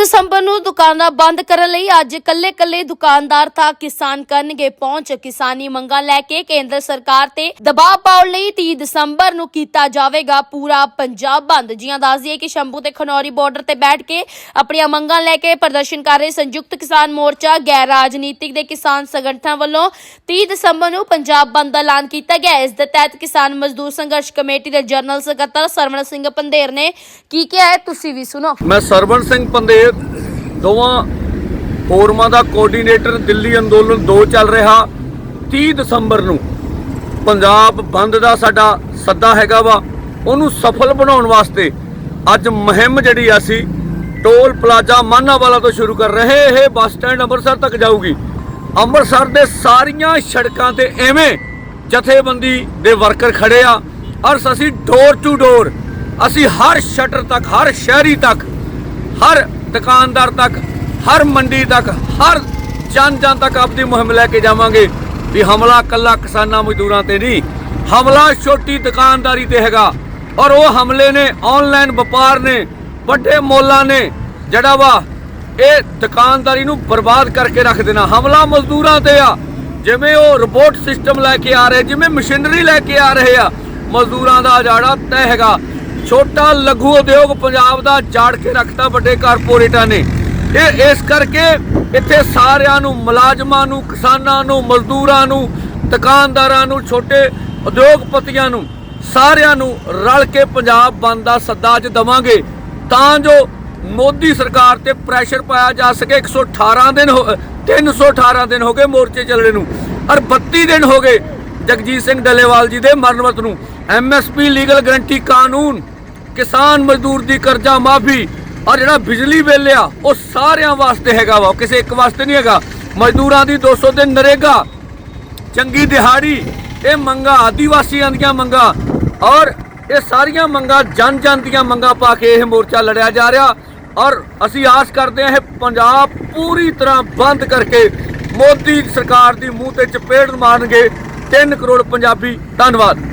ਦਸੰਬਰ ਨੂੰ ਦੁਕਾਨਾਂ ਬੰਦ ਕਰਨ ਲਈ ਅੱਜ ਕੱਲੇ-ਕੱਲੇ ਦੁਕਾਨਦਾਰ ਤਾਂ ਕਿਸਾਨ ਕਰਨਗੇ ਪਹੁੰਚ। ਕਿਸਾਨੀ ਮੰਗਾਂ ਲੈ ਕੇ ਕੇਂਦਰ ਸਰਕਾਰ ਤੇ ਦਬਾਅ ਪਾਉਣ ਲਈ 30 ਦਸੰਬਰ ਨੂੰ ਕੀਤਾ ਜਾਵੇਗਾ ਪੂਰਾ ਪੰਜਾਬ ਬੰਦ। ਜੀਆਂ ਦੱਸ ਦਈਏ ਕਿ ਸ਼ੰਭੂ ਤੇ ਖਨੌਰੀ ਬਾਰਡਰ ਤੇ ਬੈਠ ਕੇ ਆਪਣੀਆਂ ਮੰਗਾਂ ਲੈ ਕੇ ਪ੍ਰਦਰਸ਼ਨ ਕਰ ਰਹੇ ਸੰਯੁਕਤ ਕਿਸਾਨ ਮੋਰਚਾ, ਗੈਰ ਰਾਜਨੀਤਿਕ ਦੇ ਕਿਸਾਨ ਸੰਗਠਨਾਂ ਵੱਲੋਂ 30 ਦਸੰਬਰ ਨੂੰ ਪੰਜਾਬ ਬੰਦ ਦਾ ਐਲਾਨ ਕੀਤਾ ਗਿਆ। ਇਸ ਦੇ ਤਹਿਤ ਕਿਸਾਨ ਮਜ਼ਦੂਰ ਸੰਘਰਸ਼ ਕਮੇਟੀ ਦੇ ਜਨਰਲ ਸਕੱਤਰ ਸਰਵਣ ਸਿੰਘ ਪੰਧੇਰ ਨੇ ਕੀ ਕਿਹਾ ਹੈ, ਤੁਸੀਂ ਵੀ ਸੁਣੋ। ਮੈਂ ਸਰਵਣ ਸਿੰਘ ਪੰਦੇਰ ਦੋਵਾਂ ਫੋਰਮਾਂ ਦਾ ਕੋਆਰਡੀਨੇਟਰ ਦਿੱਲੀ ਅੰਦੋਲਨ 2 ਚੱਲ ਰਿਹਾ 30 ਦਸੰਬਰ ਨੂੰ। ਪੰਜਾਬ ਬੰਦ ਦਾ ਸਾਡਾ ਸੱਦਾ ਹੈਗਾ ਵਾ, ਉਹਨੂੰ ਸਫਲ ਬਣਾਉਣ ਵਾਸਤੇ ਅੱਜ ਮੁਹਿੰਮ ਜਿਹੜੀ ਆ ਅਸੀਂ ਟੋਲ ਪਲਾਜ਼ਾ ਮਾਨਾਵਾਲਾ ਤੋਂ ਸ਼ੁਰੂ ਕਰ ਰਹੇ ਇਹ ਬੱਸ ਸਟੈਂਡ ਅੰਮ੍ਰਿਤਸਰ ਤੱਕ ਜਾਊਗੀ। ਅੰਮ੍ਰਿਤਸਰ ਦੇ ਸਾਰੀਆਂ ਸੜਕਾਂ ਤੇ ਐਵੇਂ ਜਥੇਬੰਦੀ ਦੇ ਵਰਕਰ ਖੜੇ ਆ। ਔਰ ਅਸੀਂ ਡੋਰ ਟੂ ਡੋਰ ਅਸੀਂ ਹਰ ਸ਼ਟਰ ਤੱਕ, ਹਰ ਸ਼ਹਿਰੀ ਤੱਕ, ਹਰ ਦੁਕਾਨਦਾਰ ਤੱਕ, ਹਰ ਮੰਡੀ ਤੱਕ, ਹਰ ਜਨ ਜਨ ਤੱਕ ਆਪਣੀ ਮੁਹਿੰਮ ਲੈ ਕੇ ਜਾਵਾਂਗੇ ਵੀ ਹਮਲਾ ਕੱਲਾ ਕਿਸਾਨਾਂ ਮਜ਼ਦੂਰਾਂ ਤੇ ਨਹੀਂ, ਹਮਲਾ ਛੋਟੀ ਦੁਕਾਨਦਾਰੀ ਤੇ ਹੈਗਾ। ਔਰ ਉਹ ਹਮਲੇ ਨੇ ਆਨਲਾਈਨ ਵਪਾਰ ਨੇ, ਵੱਡੇ ਮੋਲਾਂ ਨੇ, ਜਿਹੜਾ ਵਾ ਇਹ ਦੁਕਾਨਦਾਰੀ ਨੂੰ ਬਰਬਾਦ ਕਰਕੇ ਰੱਖ ਦੇਣਾ। ਹਮਲਾ ਮਜ਼ਦੂਰਾਂ ਤੇ ਆ। ਜਿਵੇਂ ਉਹ ਰੋਬੋਟ ਸਿਸਟਮ ਲੈ ਕੇ ਆ ਰਹੇ, ਜਿਵੇਂ ਮਸ਼ੀਨਰੀ ਲੈ ਕੇ ਆ ਰਹੇ ਆ, ਮਜ਼ਦੂਰਾਂ ਦਾ ਅਜਾੜਾ ਤੈਅ ਹੈਗਾ। ਛੋਟਾ ਲਘੂ ਉਦਯੋਗ ਪੰਜਾਬ ਦਾ ਜਾੜ ਕੇ ਰੱਖਤਾ ਵੱਡੇ ਕਾਰਪੋਰੇਟਾਂ ਨੇ। ਇਹ ਇਸ ਕਰਕੇ ਇੱਥੇ ਸਾਰਿਆਂ ਨੂੰ, ਮੁਲਾਜ਼ਮਾਂ ਨੂੰ, ਕਿਸਾਨਾਂ ਨੂੰ, ਮਜ਼ਦੂਰਾਂ ਨੂੰ, ਦੁਕਾਨਦਾਰਾਂ ਨੂੰ, ਛੋਟੇ ਉਦਯੋਗਪਤੀਆਂ ਨੂੰ, ਸਾਰਿਆਂ ਨੂੰ ਰਲ ਕੇ ਪੰਜਾਬ ਬੰਦ ਦਾ ਸੱਦਾ ਅੱਜ ਦਵਾਂਗੇ। ਤਾਂ ਜੋ ਮੋਦੀ ਸਰਕਾਰ ਤੇ ਪ੍ਰੈਸ਼ਰ ਪਾਇਆ ਜਾ ਸਕੇ। 118 ਦਿਨ ਹੋ 318 ਦਿਨ ਹੋ ਗਏ ਮੋਰਚੇ ਚੱਲਣੇ ਨੂੰ। ਔਰ 32 ਦਿਨ ਹੋ ਗਏ ਜਗਜੀਤ ਸਿੰਘ ਡੱਲੇਵਾਲ ਜੀ ਦੇ ਮਰਨਵਤ ਨੂੰ। ਐਮਐਸਪੀ ਲੀਗਲ ਗਰੰਟੀ ਕਾਨੂੰਨ, ਕਿਸਾਨ ਮਜ਼ਦੂਰ ਦੀ ਕਰਜ਼ਾ ਮਾਫੀ ਔਰ ਜਿਹੜਾ ਬਿਜਲੀ ਬਿੱਲ ਆ, ਉਹ ਸਾਰਿਆਂ ਵਾਸਤੇ ਹੈਗਾ ਵਾ। ਕਿਸੇ ਇੱਕ ਵਾਸਤੇ ਨਹੀਂ ਹੈਗਾ। ਮਜ਼ਦੂਰਾਂ ਦੀ 200 ਦਿਨ ਨਰੇਗਾ, ਚੰਗੀ ਦਿਹਾੜੀ, ਇਹ ਮੰਗਾ ਆਦੀਵਾਸੀਆਂ ਦੀਆਂ ਮੰਗਾ, ਔਰ ਇਹ ਸਾਰੀਆਂ ਮੰਗਾ ਜਨ ਜਨ ਦੀਆਂ ਮੰਗਾ ਪਾ ਕੇ ਇਹ ਮੋਰਚਾ ਲੜਿਆ ਜਾ ਰਿਹਾ। ਔਰ ਅਸੀਂ ਆਸ ਕਰਦੇ ਹਾਂ ਇਹ ਪੰਜਾਬ ਪੂਰੀ ਤਰ੍ਹਾਂ ਬੰਦ ਕਰਕੇ ਮੋਦੀ ਸਰਕਾਰ ਦੀ ਮੂੰਹ ਤੇ ਚਪੇੜ ਮਾਰਨਗੇ। 3 ਕਰੋੜ ਪੰਜਾਬੀ ਧੰਨਵਾਦ।